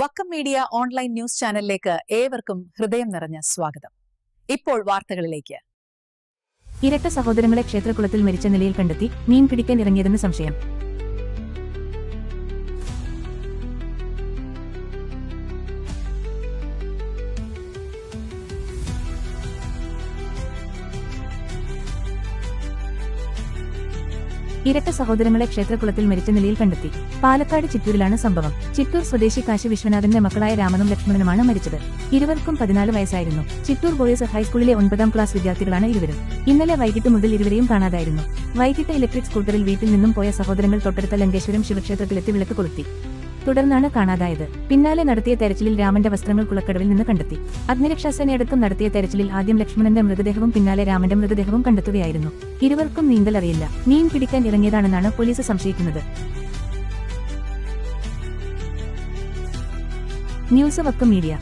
Vakkom media online news ചാനലിലേക്ക് ഏവർക്കും ഹൃദയം നിറഞ്ഞ സ്വാഗതം. ഇപ്പോൾ വാർത്തകളിലേക്ക്. ഇരട്ട സഹോദരങ്ങളെ ക്ഷേത്രകുളത്തിൽ മരിച്ച നിലയിൽ കണ്ടെത്തി മീൻ പിടിക്കാൻ ഇറങ്ങിയതെന്ന് സംശയം. ഇരട്ട സഹോദരങ്ങളെ ക്ഷേത്രകുളത്തിൽ മരിച്ച നിലയിൽ കണ്ടെത്തി. പാലക്കാട് ചിറ്റൂരിലാണ് സംഭവം. ചിറ്റൂർ സ്വദേശി കാശി വിശ്വനാഥന്റെ മക്കളായ രാമനും ലക്ഷ്മണനുമാണ് മരിച്ചത്. ഇരുവർക്കും പതിനാല് വയസ്സായിരുന്നു. ചിറ്റൂർ ബോയ്സ് ഹൈസ്കൂളിലെ ഒൻപതാം ക്ലാസ് വിദ്യാർത്ഥികളാണ് ഇരുവരും. ഇന്നലെ വൈകിട്ട് മുതൽ ഇരുവരെയും കാണാതായിരുന്നു. വൈകിട്ട് ഇലക്ട്രിക് സ്കൂട്ടറിൽ വീട്ടിൽ നിന്നും പോയ സഹോദരങ്ങൾ തൊട്ടടുത്ത ലങ്കേശ്വരം ശിവക്ഷേത്രത്തിലെത്തി വിളക്ക് കൊളുത്തി. തുടർന്നാണ് കാണാതായത്. പിന്നാലെ നടത്തിയ തെരച്ചിലിൽ രാമന്റെ വസ്ത്രങ്ങൾ കുളക്കടവിൽ നിന്ന് കണ്ടെത്തി. അഗ്നിരക്ഷാസേനയടക്കം നടത്തിയ തെരച്ചിലിൽ ആദ്യം ലക്ഷ്മണന്റെ മൃതദേഹവും പിന്നാലെ രാമന്റെ മൃതദേഹവും കണ്ടെത്തുകയായിരുന്നു. ഇരുവർക്കും നീന്തൽ അറിയില്ല മീൻ പിടിക്കാൻ ഇറങ്ങിയതാണെന്നാണ് പോലീസ് സംശയിക്കുന്നത്. News Vakkam media.